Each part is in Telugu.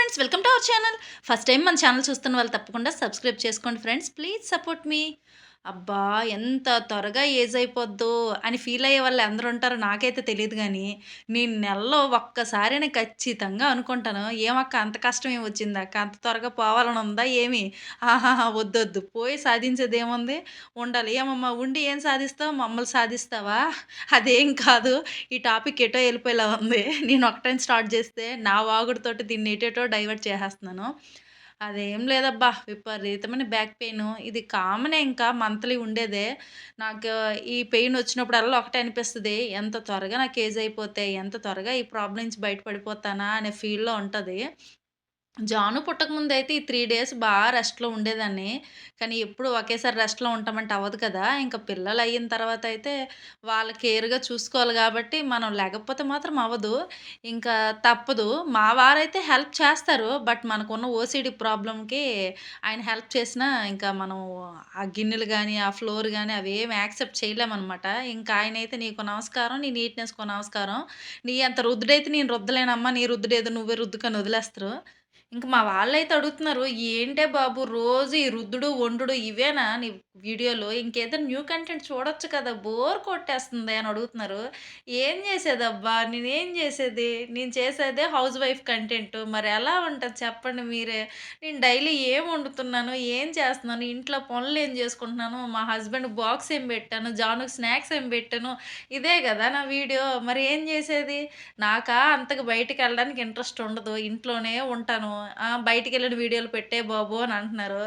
Friends welcome to our channel first time మన ఛానల్ చూస్తున్న వాళ్ళు తప్పకుండా సబ్స్క్రైబ్ చేసుకోండి ఫ్రెండ్స్ ప్లీజ్ సపోర్ట్ మీ అబ్బా ఎంత త్వరగా ఏజ్ అయిపోద్దో అని ఫీల్ అయ్యే వాళ్ళు అందరూ ఉంటారో నాకైతే తెలియదు కానీ నేను నెలలో ఒక్కసారైనా ఖచ్చితంగా అనుకుంటాను ఏమక్క అంత కష్టం ఏమి వచ్చిందక్క అంత త్వరగా పోవాలని ఉందా ఏమి? ఆహాహా వద్దొద్దు పోయి సాధించేది ఏముంది ఉండాలి. ఏమమ్మా ఉండి ఏం సాధిస్తావు? మమ్మల్ని సాధిస్తావా? అదేం కాదు. ఈ టాపిక్ ఎటో వెళ్ళిపోయేలా ఉంది. నేను ఒకటైనా స్టార్ట్ చేస్తే నా వాగుడితోటి దీన్ని ఎటేటో డైవర్ట్ చేసేస్తున్నాను. అదేం లేదబ్బా! విపరీతమైన బ్యాక్ పెయిన్ ఇది కామనే ఇంకా మంత్లీ ఉండేదే. నాకు ఈ పెయిన్ వచ్చినప్పుడల్లా ఒకటే అనిపిస్తుంది ఎంత త్వరగా నాకు ఏజ్ అయిపోతే, ఎంత త్వరగా ఈ ప్రాబ్లమ్ నుంచి బయటపడిపోతానా అనే ఫీల్‌లో ఉంటుంది జాను పుట్టకముందయితే ఈ త్రీ డేస్ బాగా రెస్ట్‌లో ఉండేదాన్ని. కానీ ఎప్పుడు ఒకేసారి రెస్ట్‌లో ఉంటామంటే అవ్వదు కదా! ఇంకా పిల్లలు అయిన తర్వాత అయితే వాళ్ళ కేర్‌గా చూసుకోవాలి కాబట్టి మనం లేకపోతే మాత్రం అవ్వదు. ఇంకా తప్పదు. మా వారైతే హెల్ప్ చేస్తారు. బట్ మనకున్న ఓసీడీ ప్రాబ్లంకి ఆయన హెల్ప్ చేసినా ఇంకా మనం ఆ గిన్నెలు కానీ ఆ ఫ్లోర్ కానీ అవి ఏమి యాక్సెప్ట్ చేయలేమనమాట. ఇంకా ఆయన అయితే నీకు నమస్కారం, నీ నీట్నెస్కు నమస్కారం. నీ అంత రుద్దుడైతే నేను రుద్దలేనమ్మా, నీ రుద్దుడేదో నువ్వే రుద్దుకొని వదిలేస్తారు. ఇంక మా వాళ్ళైతే అడుగుతున్నారు, "ఏంటే బాబు రోజు ఈ రుద్దుడు, వండుడు ఇవేనా నీ వీడియోలో ఇంకేదైనా న్యూ కంటెంట్ చూడొచ్చు కదా! బోర్ కొట్టేస్తుంది" అని అడుగుతున్నారు. ఏం చేసేదబ్బా! నేనేం చేసేది? నేను చేసేదే హౌస్ వైఫ్ కంటెంట్. మరి ఎలా ఉంటుంది చెప్పండి మీరే? నేను డైలీ ఏం వండుతున్నాను? ఏం చేస్తున్నాను? ఇంట్లో పనులు ఏం చేసుకుంటున్నాను? మా హస్బెండ్ బాక్స్ ఏం పెట్టాను? జానుకు స్నాక్స్ ఏం పెట్టాను? ఇదే కదా నా వీడియో. మరి ఏం చేసేది? నాకా అంతగా బయటికెళ్ళడానికి ఇంట్రెస్ట్ ఉండదు. ఇంట్లోనే ఉంటాను. ఆ! బయటికెళ్ళిన వీడియోలు పెట్టే బాబు అని అంటున్నారు.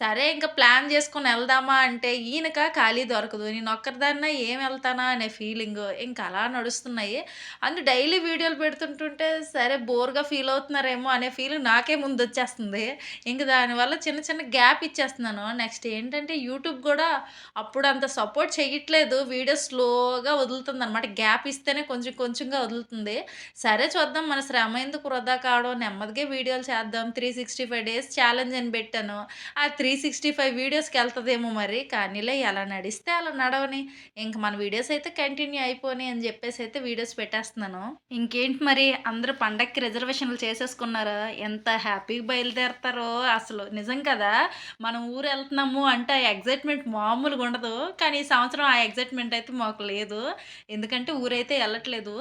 సరే ఇంకా ప్లాన్ చేసుకొని వెళ్దామా అంటే ఈయనక ఖాళీ దొరకదు. నేను ఒక్కరిదాన్నా ఏం వెళ్తానా అనే ఫీలింగ్ ఇంక అలా నడుస్తున్నాయి. అందు డైలీ వీడియోలు పెడుతుంటుంటే సరే బోర్‌గా ఫీల్ అవుతున్నారేమో అనే ఫీలింగ్ నాకే ముందు వచ్చేస్తుంది ఇంక దానివల్ల చిన్న చిన్న గ్యాప్ ఇచ్చేస్తున్నాను. నెక్స్ట్ ఏంటంటే యూట్యూబ్ కూడా అప్పుడు అంత సపోర్ట్ చేయట్లేదు వీడియో స్లోగా వదులుతుంది అనమాట గ్యాప్ ఇస్తేనే కొంచెం కొంచెంగా వదులుతుంది. సరే చూద్దాం మన శ్రమ ఎందుకు వృధా కావడం నెమ్మదిగా వీడియోలు చేద్దాం. 365 డేస్ ఛాలెంజ్ అని పెట్టాను. ఆ త్రీ సిక్స్టీ ఫైవ్ వీడియోస్కి వెళ్తుందేమో మరి. కానీలే ఎలా నడిస్తే అలా నడవని. ఇంక మన వీడియోస్ అయితే కంటిన్యూ అయిపోని అని చెప్పేసి అయితే వీడియోస్ పెట్టేస్తున్నాను. ఇంకేంటి మరి అందరూ పండక్కి రిజర్వేషన్‌లు చేసేసుకున్నారా? ఎంత హ్యాపీగా బయలుదేరతారో అసలు. నిజం కదా! మనం ఊరు వెళ్తున్నాము అంటే ఆ ఎగ్జైట్మెంట్ మామూలుగా ఉండదు. కానీ ఈ సంవత్సరం ఆ ఎగ్జైట్మెంట్ అయితే మాకు లేదు. ఎందుకంటే ఊరైతే వెళ్ళట్లేదు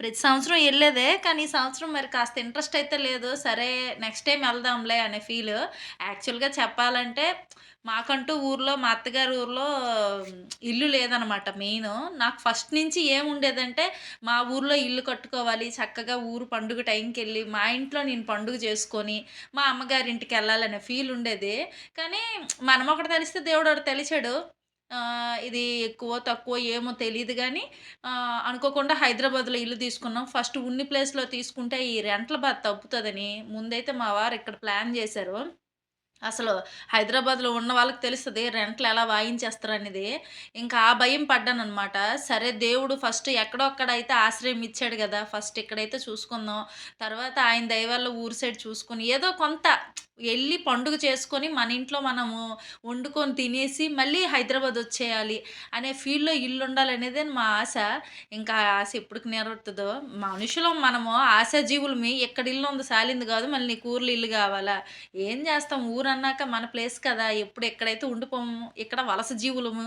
ప్రతి సంవత్సరం వెళ్ళేదే కానీ ఈ సంవత్సరం మరి కాస్త ఇంట్రెస్ట్ అయితే లేదు. సరే నెక్స్ట్ టైం వెళ్దాంలే అనే ఫీల్ యాక్చువల్‌గా చెప్పాలంటే మాకంటూ ఊర్లో మా అత్తగారి ఊర్లో ఇల్లు లేదనమాట మెయిన్ నాకు ఫస్ట్ నుంచి ఏముండేదంటే మా ఊర్లో ఇల్లు కట్టుకోవాలి. చక్కగా ఊరు పండుగ టైంకి వెళ్ళి మా ఇంట్లో నేను పండుగ చేసుకొని, మా అమ్మగారింటికెళ్ళాలనే ఫీల్ ఉండేది. కానీ మనం ఒకటి తెలిస్తే దేవుడొకటి తెలిచాడు. తెలిసాడు ఇది ఎక్కువ తక్కువ ఏమో తెలియదు కానీ అనుకోకుండా హైదరాబాద్‌లో ఇల్లు తీసుకున్నాం. ఫస్ట్ ఉన్ని ప్లేస్‌లో తీసుకుంటే ఈ రెంట్ల బాధ తప్పుతుందని ముందైతే మా వారు ఇక్కడ ప్లాన్ చేశారు అసలు హైదరాబాద్‌లో ఉన్న వాళ్ళకి తెలుస్తుంది రెంట్లు ఎలా వాయించేస్తారనేది. ఇంకా ఆ భయం పడ్డాననమాట. సరే దేవుడు ఫస్ట్ ఎక్కడొక్కడైతే ఆశ్రయం ఇచ్చాడు కదా ఫస్ట్ ఇక్కడైతే చూసుకుందాం. తర్వాత ఆయన దయవల్ల ఊరు సైడ్ చూసుకుని ఏదో కొంత వెళ్ళి పండుగ చేసుకొని మన ఇంట్లో మనము వండుకొని తినేసి మళ్ళీ హైదరాబాద్ వచ్చేయాలి అనే ఫీల్‌లో ఇల్లుండాలనేదే మా ఆశ. ఇంకా ఆశ ఎప్పటికి నెరవేరుతుందో మనుషులం మనము ఆశాజీవులమి. ఎక్కడ ఇల్లు ఉంది సాలింది కాదు మళ్ళీ నీకు ఊర్లో ఇల్లు కావాలా ఏం జేస్తాం ఊరన్నాక మన ప్లేస్ కదా! ఎప్పుడు ఎక్కడైతే ఉండిపోము. ఇక్కడ వలస జీవులము.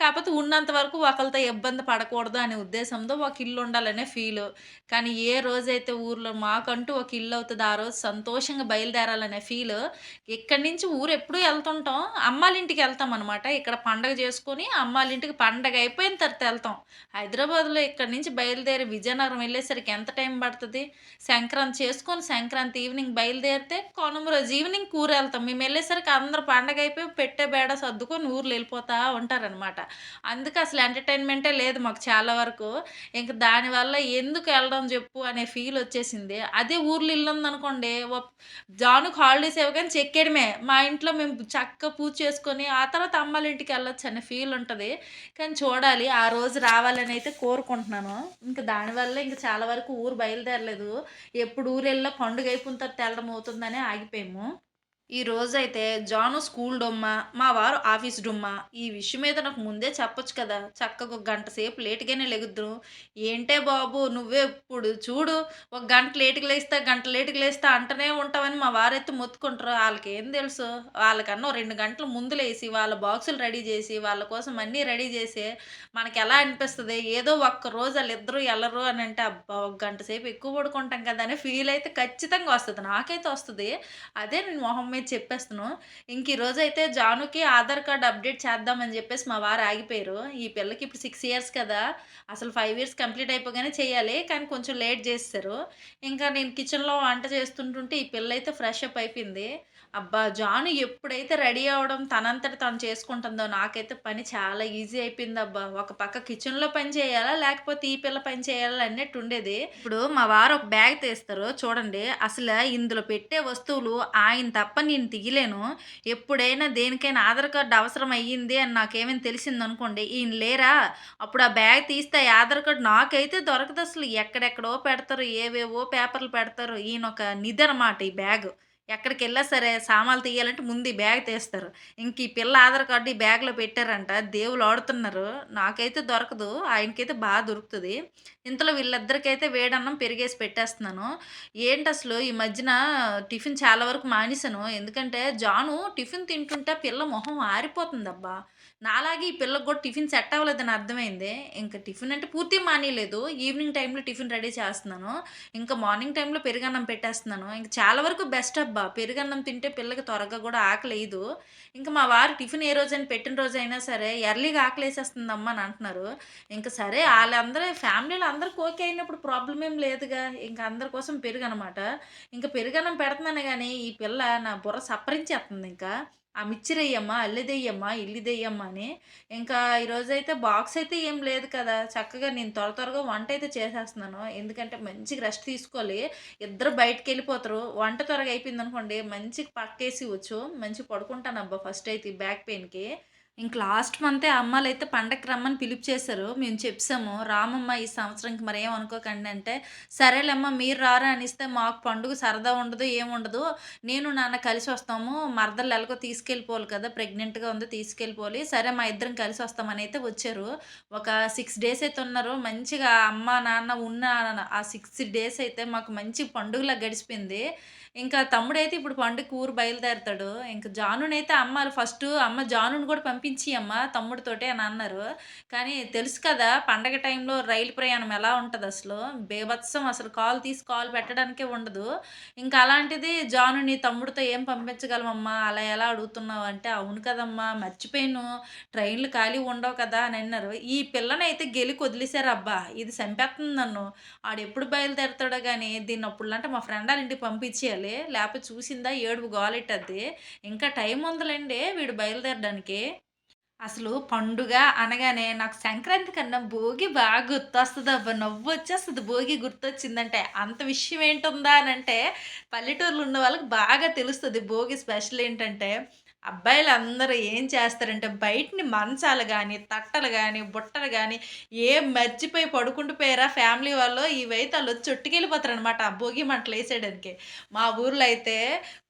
కాకపోతే ఉన్నంత వరకు ఒకరితో ఇబ్బంది పడకూడదు అనే ఉద్దేశంతో ఒక ఇల్లు ఉండాలనే ఫీలు. కానీ ఏ రోజైతే ఊర్లో మాకంటూ ఒక ఇల్లు అవుతుంది ఆ రోజు సంతోషంగా బయలుదేరాలని ఫీల్ ఇక్కడి నుంచి ఊరు ఎప్పుడూ వెళ్తుంటాం అమ్మాలింటికి వెళ్తాం అనమాట ఇక్కడ పండగ చేసుకొని అమ్మాలింటికి పండగ అయిపోయిన తర్వాత వెళ్తాం హైదరాబాద్‌లో ఇక్కడి నుంచి బయలుదేరి విజయనగరం వెళ్ళేసరికి ఎంత టైం పడుతుంది సంక్రాంతి చేసుకొని సంక్రాంతి ఈవినింగ్ బయలుదేరితే కనుమ రోజు ఈవినింగ్ వెళ్తాం మేము వెళ్ళేసరికి అందరూ పండగ అయిపోయి పెట్టే బేడ సర్దుకొని ఊర్లు వెళ్ళిపోతా ఉంటారనమాట. అందుకు అసలు ఎంటర్‌టైన్‌మెంటే లేదు మాకు చాలా వరకు. ఇంక దానివల్ల ఎందుకు వెళ్ళడం చెప్పు అనే ఫీల్ వచ్చేసింది. అదే ఊర్లో ఇల్లుందనుకోండి ఉందనుకోండి హాలిడేస్ ఇవ్వగానే చెక్కేయడమే. మా ఇంట్లో మేము చక్కగా పూజ చేసుకొని ఆ తర్వాత అమ్మాల ఇంటికి వెళ్ళొచ్చు అనే ఫీల్ ఉంటుంది కానీ చూడాలి ఆ రోజు రావాలని అయితే కోరుకుంటున్నాను. ఇంకా దానివల్ల ఇంకా చాలా వరకు ఊరు బయలుదేరలేదు. ఎప్పుడు ఊరు వెళ్ళినా పండుగ అయిపోయిన తర్వాత ఎళ్ళడం అవుతుందనే ఆగిపోయాము. ఈ రోజైతే జాను స్కూల్ డొమ్మ, మా వారు ఆఫీస్ డొమ్మ ఈ విషయం మీద నాకు ముందే చెప్పొచ్చు కదా! చక్కగా ఒక గంట సేపు లేటుగానే లెగుద్దు ఏంటే బాబు నువ్వెప్పుడు చూడు ఒక గంట లేటుకు లేస్తా, గంట లేటుకు లేస్తా అంటనే ఉంటావని మా వారైతే మొత్తుకుంటారు. వాళ్ళకేం తెలుసు? వాళ్ళకన్నా రెండు గంటలు ముందు లేసి, వాళ్ళ బాక్సులు రెడీ చేసి వాళ్ళ కోసం అన్నీ రెడీ జేసి, మనకెలా అనిపిస్తుంది ఏదో ఒక్క రోజు వాళ్ళిద్దరూ ఎల్లరు అని అంటే అబ్బా! ఒక గంట సేపు ఎక్కువ పడుకుంటాం కదా! అని ఫీల్ అయితే ఖచ్చితంగా వస్తుంది నాకైతే వస్తుంది అదే నేను మొహం అనేది చెప్పేస్తున్నాను. ఇంక ఈరోజైతే జానుకి ఆధార్ కార్డ్ అప్డేట్ చేద్దామని చెప్పేసి మా వారు ఆగిపోయారు. ఈ పిల్లకి ఇప్పుడు సిక్స్ ఇయర్స్ కదా! అసలు ఫైవ్ ఇయర్స్ కంప్లీట్ అయిపోగానే చేయాలి. కానీ కొంచెం లేట్ చేస్తారు ఇంకా నేను కిచెన్‌లో వంట చేస్తుంటుంటే ఈ పిల్లయితే ఫ్రెష్ అప్ అయిపోయింది. అబ్బా! జాను ఎప్పుడైతే రెడీ అవ్వడం తనంతట తను చేసుకుంటుందో నాకైతే పని చాలా ఈజీ అయిపోయింది అబ్బా ఒక పక్క కిచెన్‌లో పని చేయాలా? లేకపోతే ఈ పిల్ల పని చేయాలా? అన్నట్టుండేది. ఇప్పుడు మా వారు ఒక బ్యాగ్ తీస్తారు చూడండి. అసలు ఇందులో పెట్టే వస్తువులు ఆయన తప్ప నేను తీయలేను. ఎప్పుడైనా దేనికైనా ఆధార్ కార్డ్ అవసరం అయ్యింది అని నాకేమైనా తెలిసిందనుకోండి, ఈయన లేరా? అప్పుడు ఆ బ్యాగ్ తీస్తే ఆధార్ కార్డ్ నాకైతే దొరకదు అసలు ఎక్కడెక్కడో పెడతారు. ఏవేవో పేపర్‌లు పెడతారు. ఈయన ఒక నిధి అనమాట ఈ బ్యాగ్ ఎక్కడికెళ్ళినా సరే సామాన్లు తీయాలంటే ముందు ఈ బ్యాగ్ తీస్తారు. ఇంక ఈ పిల్ల ఆధార్ కార్డు ఈ బ్యాగ్‌లో పెట్టారంట. దేవులాడుతున్నారు. నాకైతే దొరకదు. ఆయనకైతే బాగా దొరుకుతుంది ఇంతలో వీళ్ళిద్దరికైతే వేడన్నం పెరిగేసి పెట్టేస్తున్నాను. ఏంటి అసలు ఈ మధ్యన టిఫిన్ చాలా వరకు మానేశాను. ఎందుకంటే జాను టిఫిన్ తింటుంటే పిల్ల మొహం ఆరిపోతుందబ్బా! నాలాగే ఈ పిల్లకి కూడా టిఫిన్ సెట్ అవ్వలేదని అర్థమైంది. ఇంక టిఫిన్ అంటే పూర్తిగా మానేయలేదు. ఈవినింగ్ టైంలో టిఫిన్ రెడీ చేస్తున్నాను. ఇంకా మార్నింగ్ టైంలో పెరుగన్నం పెట్టేస్తున్నాను. ఇంక చాలా వరకు బెస్ట్ అబ్బా! పెరుగన్నం తింటే పిల్లకి త్వరగా కూడా ఆకలేదు ఇంక మా వారు టిఫిన్ ఏ రోజైనా పెట్టిన రోజైనా సరే ఎర్లీగా ఆకలేసేస్తుందమ్మా అని అంటున్నారు. ఇంక సరే వాళ్ళందరూ ఫ్యామిలీలో అందరికి ఓకే అయినప్పుడు ప్రాబ్లం ఏం లేదుగా. ఇంక అందరి కోసం పెరుగనమాట. ఇంక పెరుగన్నం పెడుతున్నాను కానీ ఈ పిల్ల నా బుర్ర సప్పరించేత్తందింకా. ఆ మిక్చరెయ్యమ్మా, అల్లిదెయ్యమ్మా, ఇల్లిదెయ్యమ్మా అని. ఇంకా ఈరోజైతే బాక్స్ అయితే ఏం లేదు కదా! చక్కగా నేను త్వర త్వరగా వంట అయితే చేసేస్తున్నాను. ఎందుకంటే మంచిగా రెస్ట్ తీసుకోవాలి. ఇద్దరు బయటికెళ్ళిపోతారు. వంట త్వరగా అయిపోయిందనుకోండి మంచిగా మంచి మంచిగా పడుకుంటానబ్బా ఫస్ట్ అయితే ఈ బ్యాక్ పెయిన్‌కి. ఇంక లాస్ట్ మంతే అమ్మాలైతే పండగకి రమ్మని పిలుపు చేశారు. మేము చెప్పాము రామమ్మ ఈ సంవత్సరంకి మరి ఏమనుకోకండి అంటే, సరేలేమ్మా మీరు రారా అనిస్తే మాకు పండుగ సరదా ఉండదు, ఏముండదు. నేను, నాన్న కలిసి వస్తాము మరదలు ఎలాగో తీసుకెళ్ళిపోవాలి కదా! ప్రెగ్నెంట్‌గా ఉంది తీసుకెళ్ళిపోవాలి. సరే మా ఇద్దరం కలిసి వస్తామని అయితే వచ్చారు. ఒక సిక్స్ డేస్ అయితే ఉన్నారు. మంచిగా అమ్మ, నాన్న ఉన్న ఆ సిక్స్ డేస్ అయితే మాకు మంచి పండుగలా గడిచిపోయింది. ఇంకా తమ్ముడైతే ఇప్పుడు పండుగ ఊరు బయలుదేరుతాడు ఇంకా జానునైతే అమ్మ ఫస్ట్ అమ్మ జానుని కూడా పంపించియమ్మ తమ్ముడితోటే అని అన్నారు. కానీ తెలుసు కదా! పండగ టైంలో రైలు ప్రయాణం ఎలా ఉంటుంది అసలు బేభత్సం అసలు కాల్ తీసి కాల్ పెట్టడానికే ఉండదు. ఇంకా అలాంటిది జానుని తమ్ముడితో ఏం పంపించగలమమ్మా అలా ఎలా అడుగుతున్నావు అంటే, అవును కదమ్మా మర్చిపోయాను. ట్రైన్‌లు ఖాళీ ఉండవు కదా! అని అన్నారు. ఈ పిల్లనైతే గెలికి వదిలేసారబ్బా! ఇది చంపేస్తుంది నన్ను. ఆడెప్పుడు బయలుదేరుతాడో కానీ దీన్ని అప్పుడు అంటే మా ఫ్రెండ్ వాళ్ళ ఇంటికి పంపించేయాలి. లేకపోతే చూసిందా ఏడుపు గోలెట్టేద్ది. ఇంకా టైం ఉందిలెండి వీడు బయలుదేరడానికి. అసలు పండుగ అనగానే నాకు సంక్రాంతి కన్నా భోగి బాగా గుర్తొస్తదబ్బా! నవ్వొచ్చేస్తది భోగి గుర్తొచ్చిందంటే. అంత విషయం ఏంటుందా అంటే పల్లెటూరులో ఉన్న వాళ్ళకి బాగా తెలుస్తుంది భోగి స్పెషల్ ఏంటంటే, అబ్బాయిలందరూ ఏం చేస్తారంటే బయటని మంచాలు కానీ తట్టలు కానీ బుట్టలు కానీ ఏం మర్చిపోయి పడుకుంటూ పోయారా ఫ్యామిలీ వాళ్ళు ఇవైతే వాళ్ళు చుట్టుకెళ్ళిపోతారనమాట ఆ భోగి మంటలేసేయడానికి. మా ఊర్లో అయితే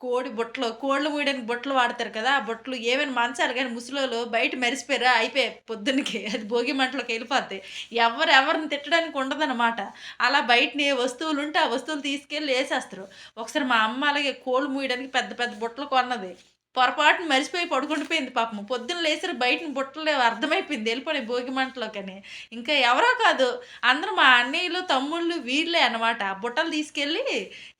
కోడి బుట్టలు, కోళ్ళు మూయడానికి బుట్టలు వాడతారు కదా! ఆ బుట్టలు ఏమైనా మంచాలు కానీ ముసలోళ్ళు బయట మెరిసిపోయారా అయిపోయాయి పొద్దునకి. అది భోగి మంటలోకి వెళ్ళిపోద్ది ఎవరు ఎవరిని తిట్టడానికి ఉండదనమాట. అలా బయటని ఏ వస్తువులుంటే ఆ వస్తువులు తీసుకెళ్ళి వేసేస్తారు ఒకసారి మా అమ్మ అలాగే కోళ్ళు మూయడానికి పెద్ద పెద్ద బుట్టలు కొన్నది. పొరపాటున మర్చిపోయి పడుకుండిపోయింది పాపం. పొద్దున్న లేసరి బయటన బుట్టలు అర్థమైపోయింది వెళ్ళిపోయి భోగి మంటలోకని. ఇంకా ఎవరో కాదు అందరూ మా అన్నయ్యలు, తమ్ముళ్ళు వీళ్ళే అనమాట. బుట్టలు తీసుకెళ్ళి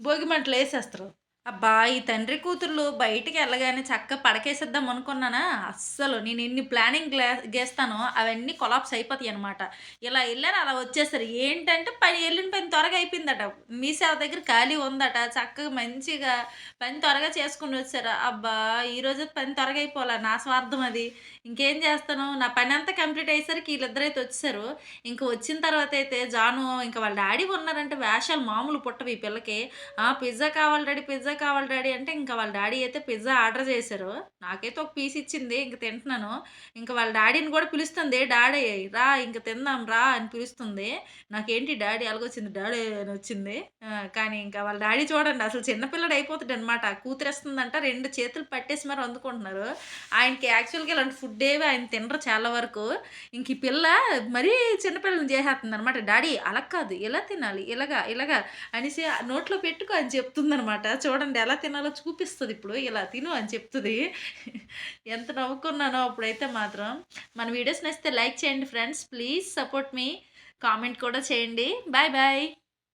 భోగి మంటలు వేసేస్తారు అబ్బా! ఈ తండ్రి కూతుర్లు బయటికెళ్ళగానే చక్కగా పడకేసేద్దాం అనుకున్నానా, అస్సలు నేను ఎన్ని ప్లానింగ్ గ్లా గేస్తానో అవన్నీ కొలాప్స్ అయిపోతాయనమాట. ఇలా వెళ్ళాను అలా వచ్చేస్తారు ఏంటంటే పని వెళ్ళిన పని త్వరగా అయిపోయిందట. మీ సేవ దగ్గర ఖాళీ ఉందట. చక్కగా మంచిగా పని త్వరగా చేసుకుని వచ్చారు. అబ్బా! ఈరోజు పని త్వరగా అయిపోలే నా స్వార్థం అది. ఇంకేం చేస్తాను నా పని అంతా కంప్లీట్ అయ్యేసరికి ఈళ్ళిద్దరైతే వచ్చేసారు. ఇంక వచ్చిన తర్వాత అయితే జాను ఇంకా వాళ్ళ డాడీ ఉన్నారంటే వేషాలు మామూలు పుట్టవి ఈ పిల్లకి. ఆ! పిజ్జా కావాలి డాడీ పిజ్జా పిజ్జా కావాలి డాడీ అంటే ఇంకా వాళ్ళ డాడీ అయితే పిజ్జా ఆర్డర్ చేశారు. నాకైతే ఒక పీస్ ఇచ్చింది. ఇంక తింటున్నాను. ఇంకా వాళ్ళ డాడీని కూడా పిలుస్తుంది. డాడీ రా ఇంక తిందాం రా అని పిలుస్తుంది. నాకేంటి డాడీ అలాగొచ్చింది డాడీ అని వచ్చింది. కానీ ఇంకా వాళ్ళ డాడీ చూడండి అసలు చిన్న పిల్లాడు అయిపోతాడనమాట. కూతురేస్తుందంట రెండు చేతులు పట్టేసి మరి అందుకుంటున్నారు. ఆయనకి యాక్చువల్‌గా ఇలాంటి ఫుడ్ ఏవి ఆయన తినరు చాలా వరకు. ఇంక ఈ పిల్ల మరీ చిన్న చేసేస్తుంది అనమాట డాడీ అలా కాదు ఇలా తినాలి. ఇలాగా ఇలాగా అనేసి నోట్లో పెట్టుకో అని చెప్తుందనమాట. చూడండి ఎలా తినాలో చూపిస్తుంది ఇప్పుడు. ఇలా తిను అని చెప్తుంది ఎంత నవ్వుకున్నానో అప్పుడైతే మాత్రం. మన వీడియోస్ నచ్చితే లైక్ చేయండి friends. Please support me. Comment కూడా చేయండి. Bye bye.